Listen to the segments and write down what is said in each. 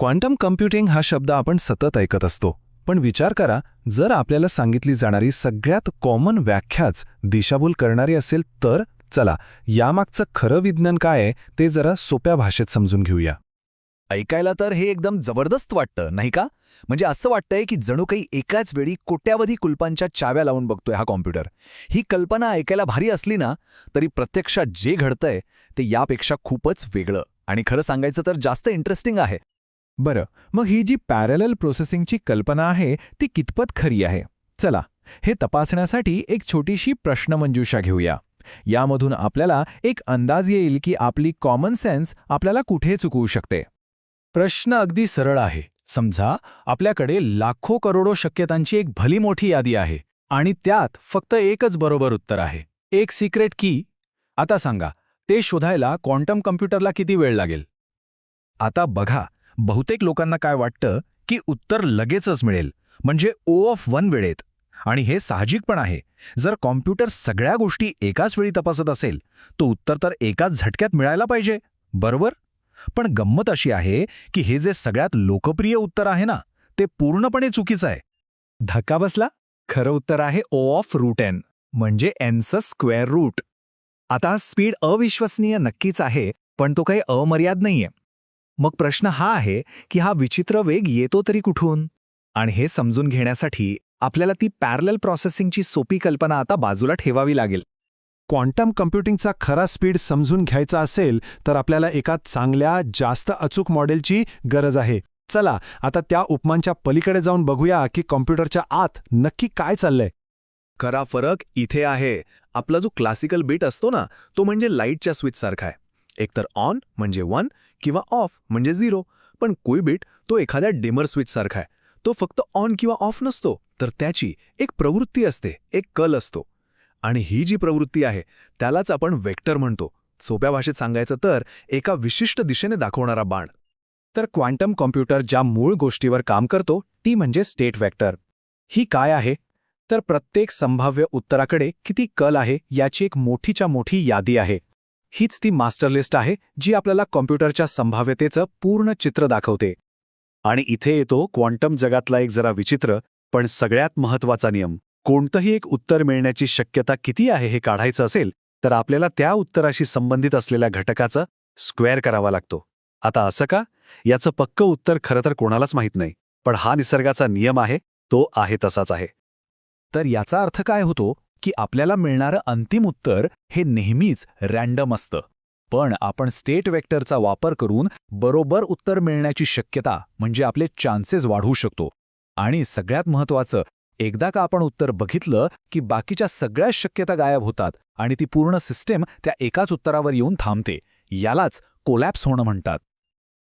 Quantum computing हा शब्द आपण सतत ऐकत असतो. पण विचार करा जर आपल्याला सांगितली जाणारी सगळ्यात कॉमन व्याख्याच दिशाभूल करणारी असेल तर चला यामागचं खरं विज्ञान काय आहे ते जरा सोप्या भाषेत समजून घेऊया. ऐकायला तर हे एकदम जबरदस्त वाटतं नाही का? म्हणजे असं वाटतंय की जणू काही एकाच वेळी कोट्यावधी कुलपांच्या चाव्या लावून बघतोय हा कॉम्प्युटर. ही कल्पना ऐकायला भारी असली ना तरी प्रत्यक्षात जे घडतंय ते यापेक्षा खूपच वेगळं. आणि खरं सांगायचं तर जास्त इंटरेस्टिंग आहे. बरं मग ही जी पॅरलल प्रोसेसिंगची कल्पना आहे ती कितपत खरी आहे? चला हे तपासण्यासाठी एक छोटीशी प्रश्नमंजुषा घेऊया. यामधून आपल्याला एक अंदाज येईल की आपली कॉमन सेन्स आपल्याला कुठे चुकवू शकते. प्रश्न अगदी सरळ आहे. समजा आपल्याकडे लाखो करोडो शक्यतांची एक भली मोठी यादी आहे आणि त्यात फक्त एकच बरोबर उत्तर आहे. एक सिक्रेट की आता सांगा ते शोधायला क्वांटम कम्प्युटरला किती वेळ लागेल? आता बघा बहुतेक लोकांना काय वाटतं की उत्तर लगेचच मिळेल म्हणजे ओ ऑफ वन वेळेत. आणि हे साहजिक पण आहे. जर कॉम्प्युटर सगळ्या गोष्टी एकाच वेळी तपासत असेल तो उत्तर तर एकाच झटक्यात मिळायला पाहिजे. बरोबर? पण गंमत अशी आहे की हे जे सगळ्यात लोकप्रिय उत्तर आहे ना ते पूर्णपणे चुकीचं आहे. धक्का बसला? खरं उत्तर आहे ओ ऑफ रूट एन म्हणजे एनचं स्क्वेअर रूट. आता हा स्पीड अविश्वसनीय नक्कीच आहे पण तो काही अमर्याद नाहीये. मग प्रश्न हा आहे की हा विचित्र वेग येतो तरी कुठून? आणि हे समजून घेण्यासाठी आपल्याला ती पॅरलल प्रोसेसिंगची सोपी कल्पना आता बाजूला ठेवावी लागेल. क्वांटम कम्प्युटिंगचा खरा स्पीड समजून घ्यायचा असेल तर आपल्याला एका चांगल्या जास्त अचूक मॉडेलची गरज आहे. चला आता त्या उपमांच्या पलीकडे जाऊन बघूया की कॉम्प्युटरच्या आत नक्की काय चाललंय. खरा फरक इथे आहे. आपला जो क्लासिकल बीट असतो ना तो म्हणजे लाईटच्या स्विचसारखा आहे. एकतर ऑन म्हणजे वन किंवा ऑफ म्हणजे झिरो. पण कोयबिट तो एखाद्या डिमर स्विचसारखा आहे. तो फक्त ऑन किंवा ऑफ नसतो तर त्याची एक प्रवृत्ती असते एक कल असतो. आणि ही जी प्रवृत्ती आहे त्यालाच आपण वेक्टर म्हणतो. सोप्या भाषेत सांगायचं तर एका विशिष्ट दिशेने दाखवणारा बाण. तर क्वांटम कॉम्प्युटर ज्या मूळ गोष्टीवर काम करतो ती म्हणजे स्टेट वेक्टर. ही काय आहे? तर प्रत्येक संभाव्य उत्तराकडे किती कल आहे याची एक मोठीच्या मोठी यादी आहे. हीच ती मास्टर लिस्ट आहे जी आपल्याला कॉम्प्युटरच्या संभाव्यतेचं पूर्ण चित्र दाखवते. आणि इथे येतो क्वांटम जगातला एक जरा विचित्र पण सगळ्यात महत्त्वाचा नियम. कोणतंही एक उत्तर मिळण्याची शक्यता किती आहे हे काढायचं असेल तर आपल्याला त्या उत्तराशी संबंधित असलेल्या घटकाचं स्क्वेअर करावा लागतो. आता असं का? याचं पक्क उत्तर खरं तर कोणालाच माहीत नाही पण हा निसर्गाचा नियम आहे तो आहे तसाच आहे. तर याचा अर्थ काय होतो? की आपल्याला मिळणारं अंतिम उत्तर हे नेहमीच रॅन्डम असतं. पण आपण स्टेट वेक्टरचा वापर करून बरोबर उत्तर मिळण्याची शक्यता म्हणजे आपले चान्सेस वाढवू शकतो. आणि सगळ्यात महत्त्वाचं एकदा का आपण उत्तर बघितलं की बाकीच्या सगळ्याच शक्यता गायब होतात आणि ती पूर्ण सिस्टेम त्या एकाच उत्तरावर येऊन थांबते यालाच कोलॅप्स होणं म्हणतात.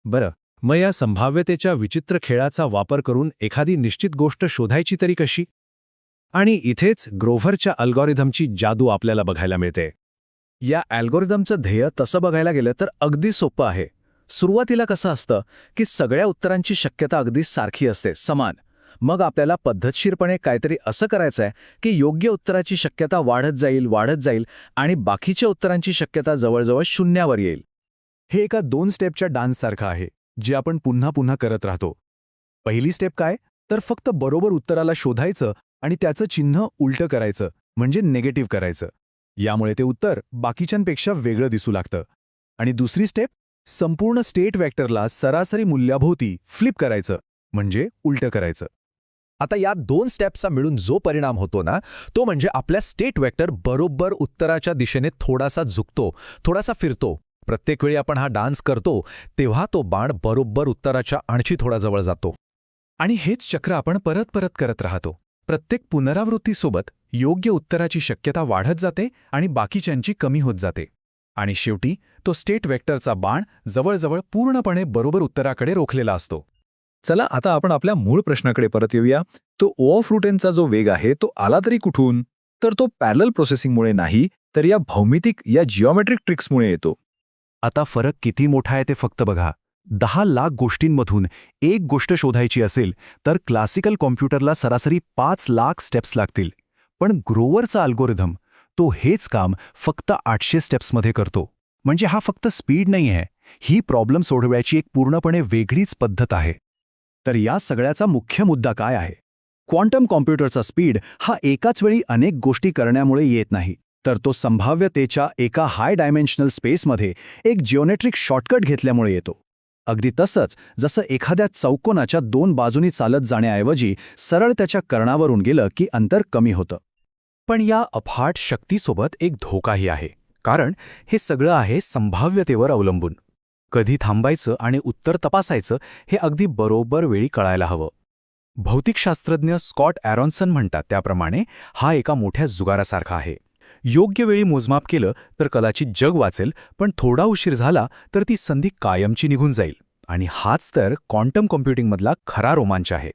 बरं मग या संभाव्यतेच्या विचित्र खेळाचा वापर करून एखादी निश्चित गोष्ट शोधायची तरी कशी? आणि इथेच ग्रोव्हरच्या अल्गॉरिथमची जादू आपल्याला बघायला मिळते. या अल्गोरिदमचं ध्येय तसं बघायला गेलं तर अगदी सोपं आहे. सुरुवातीला कसं असतं की सगळ्या उत्तरांची शक्यता अगदी सारखी असते समान. मग आपल्याला पद्धतशीरपणे काहीतरी असं करायचं आहे की योग्य उत्तराची शक्यता वाढत जाईल वाढत जाईल आणि बाकीच्या उत्तरांची शक्यता जवळजवळ शून्यावर येईल. हे एका दोन स्टेपच्या डान्ससारखं आहे जे आपण पुन्हा पुन्हा करत राहतो. पहिली स्टेप काय? तर फक्त बरोबर उत्तराला शोधायचं आणि त्याचं चिन्ह उलटं करायचं म्हणजे नेगेटिव्ह करायचं. यामुळे ते उत्तर बाकीच्यांपेक्षा वेगळं दिसू लागतं. आणि दुसरी स्टेप संपूर्ण स्टेट वॅक्टरला सरासरी मूल्याभोवती फ्लिप करायचं म्हणजे उलटं करायचं. आता या दोन स्टेप्सचा मिळून जो परिणाम होतो ना तो म्हणजे आपल्या स्टेट वेक्टर बरोबर उत्तराच्या दिशेने थोडासा झुकतो थोडासा फिरतो. प्रत्येक वेळी आपण हा डान्स करतो तेव्हा तो बाण बरोबर उत्तराच्या आणखी थोडा जवळ जातो. आणि हेच चक्र आपण परत परत करत राहतो. प्रत्येक पुनरावृत्तीसोबत योग्य उत्तराची शक्यता वाढत जाते आणि बाकीच्यांची कमी होत जाते. आणि शेवटी तो स्टेट वेक्टरचा बाण जवळजवळ पूर्णपणे बरोबर उत्तराकडे रोखलेला असतो. चला आता आपण आपल्या मूळ प्रश्नाकडे परत येऊया. तो ओ ऑफ रुटेनचा जो वेग आहे तो आला तरी कुठून? तर तो पॅरल प्रोसेसिंगमुळे नाही तर या भौमितिक या जिओमेट्रिक ट्रिक्समुळे येतो. आता फरक किती मोठा आहे ते फक्त बघा. दहा लाख गोष्टींमधून एक गोष्ट शोधायची असेल तर क्लासिकल कॉम्प्युटरला सरासरी पाच लाख स्टेप्स लागतील. पण ग्रोवरचा अल्गोरिदम तो हेच काम फक्त आठशे स्टेप्समध्ये करतो. म्हणजे हा फक्त स्पीड नाही आहे ही प्रॉब्लेम सोडवायची एक पूर्णपणे वेगळीच पद्धत आहे. तर या सगळ्याचा मुख्य मुद्दा काय आहे? क्वांटम कॉम्प्युटरचा स्पीड हा एकाच वेळी अनेक गोष्टी करण्यामुळे येत नाही तर तो संभाव्यतेच्या एका हाय डायमेन्शनल स्पेसमध्ये एक जिओनेट्रिक शॉर्टकट घेतल्यामुळे येतो. अगदी तसंच जसं एखाद्या चौकोनाच्या दोन बाजूनी चालत जाण्याऐवजी सरळ त्याच्या कर्णावरून गेलं की अंतर कमी होतं. पण या अफाट शक्तीसोबत एक धोकाही आहे कारण हे सगळं आहे संभाव्यतेवर अवलंबून. कधी थांबायचं आणि उत्तर तपासायचं हे अगदी बरोबर वेळी कळायला हवं. भौतिकशास्त्रज्ञ स्कॉट ॲरॉन्सन म्हणतात त्याप्रमाणे हा एका मोठ्या जुगारासारखा आहे. योग्य वेळी मोजमाप केलं तर कदाचित जग वाचेल पण थोडा उशीर झाला तर ती संधी कायमची निघून जाईल. आणि हाच तर क्वांटम कॉम्प्युटिंगमधला खरा रोमांच आहे.